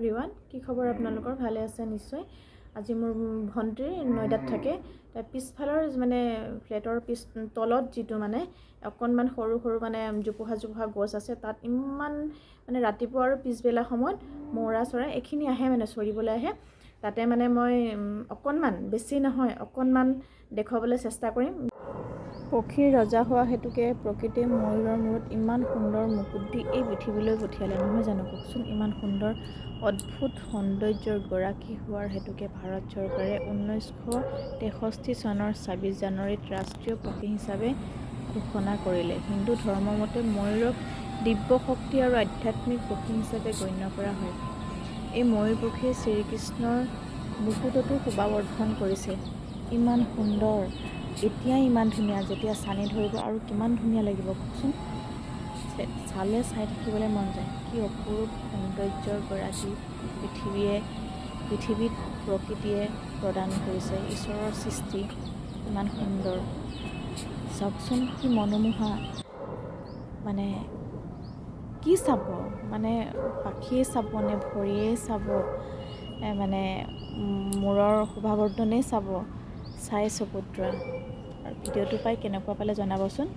Everyone কি খবৰ আপোনালোকৰ? ভালে আছে নিশ্চয়। আজি মোৰ ভণ্টিৰ নয়দাত থাকে। তাৰ পিছফালৰ মানে ফ্লেটৰ পিছ তলত যিটো মানে অকণমান সৰু সৰু মানে জোপোহা জোপোহা গছ আছে তাত ইমান মানে ৰাতিপুৱা আৰু পিছবেলা সময়ত মৌৰা চৰাই এইখিনি আহে মানে চৰিবলৈ আহে। তাতে মানে মই অকণমান বেছি নহয় অকণমান দেখুৱাবলৈ চেষ্টা কৰিম। পক্ষীৰ ৰজা হোৱা হেতুকে প্ৰকৃতিয়ে ময়ূৰৰ মূৰত ইমান সুন্দৰ মুকুট দি এই পৃথিৱীলৈ পঠিয়ালে নহয় জানো? কওকচোন ইমান সুন্দৰ অদ্ভুত সৌন্দৰ্যৰ গৰাকী হোৱাৰ হেতুকে ভাৰত চৰকাৰে ঊনৈছশ তেষষ্ঠি চনৰ ছাব্বিছ জানুৱাৰীত ৰাষ্ট্ৰীয় পক্ষী হিচাপে ঘোষণা কৰিলে। হিন্দু ধৰ্মমতে ময়ূৰক দিব্য শক্তি আৰু আধ্যাত্মিক পক্ষী হিচাপে গণ্য কৰা হয়। এই ময়ূৰ পক্ষীয়ে শ্ৰীকৃষ্ণৰ মুকুটতো শোভাবৰ্ধন কৰিছে। ইমান সুন্দৰ এতিয়া ইমান ধুনীয়া যেতিয়া চানি ধৰিব আৰু কিমান ধুনীয়া লাগিব কওকচোন। চালে চাই থাকিবলৈ মন যায়। কি অপৰূপ সৌন্দৰ্যৰ গৰাকী পৃথিৱীয়ে পৃথিৱীত প্ৰকৃতিয়ে প্ৰদান কৰিছে। ঈশ্বৰৰ সৃষ্টি ইমান সুন্দৰ। চাওকচোন কি মনোমোহা। মানে কি চাব? মানে পাখিয়ে চাব নে ভৰিয়ে চাব? মানে মূৰৰ শোভাবৰ্ধনেই চাব? চাই আৰু ভিডিঅ'টো পাই কেনেকুৱা পালে জনাবচোন।